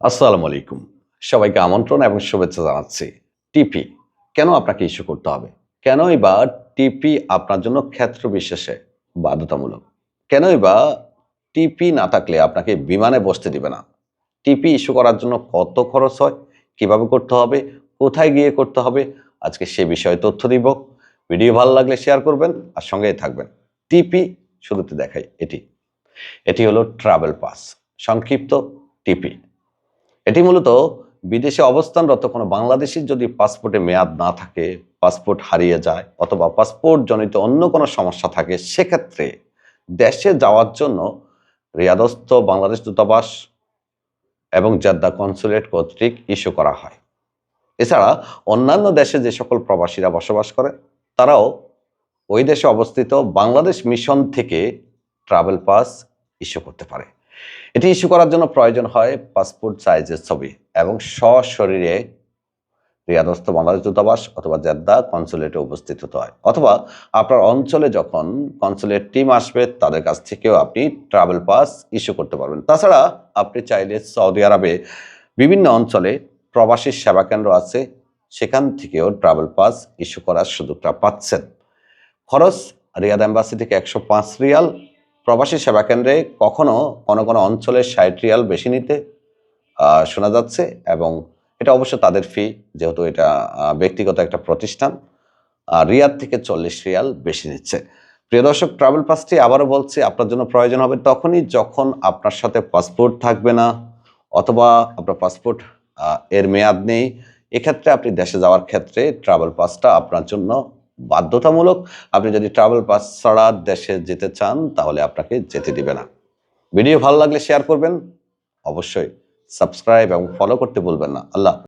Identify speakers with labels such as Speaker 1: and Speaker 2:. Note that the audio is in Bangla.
Speaker 1: আসসালামু আলাইকুম। সবাইকে আমন্ত্রণ এবং শুভেচ্ছা জানাচ্ছি। টিপি কেন আপনাকে ইস্যু করতে হবে? কেনই বা টিপি আপনার জন্য ক্ষেত্র বিশেষে বাধ্যতামূলক? কেনই বা টিপি না থাকলে আপনাকে বিমানে বসতে দিবে না? টিপি ইস্যু করার জন্য কত খরচ হয়? কীভাবে করতে হবে? কোথায় গিয়ে করতে হবে? আজকে সে বিষয়ে তথ্য দিব। ভিডিও ভালো লাগলে শেয়ার করবেন আর সঙ্গেই থাকবেন। টিপি শুরুতে দেখাই এটি। এটি হলো ট্রাভেল পাস সংক্ষিপ্ত টিপি এটি মূলত বিদেশে অবস্থানরত কোনো বাংলাদেশির যদি পাসপোর্টে মেয়াদ না থাকে, পাসপোর্ট হারিয়ে যায় অথবা পাসপোর্ট জনিত অন্য কোনো সমস্যা থাকে, সেক্ষেত্রে দেশে যাওয়ার জন্য রিয়াদস্থ বাংলাদেশ দূতাবাস এবং জেদ্দা কনসুলেট কর্তৃক ইস্যু করা হয়। এছাড়া অন্যান্য দেশে যে সকল প্রবাসীরা বসবাস করে, তারাও ওই দেশে অবস্থিত বাংলাদেশ মিশন থেকে ট্রাভেল পাস ইস্যু করতে পারে। এটি ইস্যু করার জন্য প্রয়োজন হয় পাসপোর্ট সাইজের ছবি এবং সশরীরে রিয়াদস্থ বাংলাদেশ দূতাবাস অথবা জেদ্দা কনসুলেটে উপস্থিত হতে হয়। অথবা আপনার অঞ্চলে যখন কনসুলেট টিম আসবে, তাদের কাছ থেকেও আপনি ট্রাভেল পাস ইস্যু করতে পারবেন। তাছাড়া আপনি চাইলে সৌদি আরবে বিভিন্ন অঞ্চলে প্রবাসী সেবা কেন্দ্র আছে, সেখান থেকেও ট্রাভেল পাস ইস্যু করার সুযোগটা পাচ্ছেন। খরচ রিয়াদ এম্বাসি থেকে একশো পাঁচ রিয়াল প্রবাসী সেবা কেন্দ্রে কখনো কোনো কোনো অঞ্চলে ষাট রিয়াল বেশি নিতে শোনা যাচ্ছে এবং এটা অবশ্য তাদের ফি যেহেতু এটা ব্যক্তিগত একটা প্রতিষ্ঠান রিয়াদ থেকে চল্লিশ রিয়াল বেশি নিচ্ছে। প্রিয় দর্শক ট্রাভেল পাসটি আবারও বলছি, আপনার জন্য প্রয়োজন হবে তখনই যখন আপনার সাথে পাসপোর্ট থাকবে না অথবা আপনার পাসপোর্ট এর মেয়াদ নেই। এক্ষেত্রে আপনি দেশে যাওয়ার ক্ষেত্রে ট্রাভেল পাসটা আপনার জন্য বাধ্যতামূলক। আপনি যদি ট্রাভেল পাস ছাড়া দেশে যেতে চান, তাহলে আপনাকে যেতে দিবে না। ভিডিও ভালো লাগলে শেয়ার করবেন। অবশ্যই সাবস্ক্রাইব এবং ফলো করতে ভুলবেন না। আল্লাহ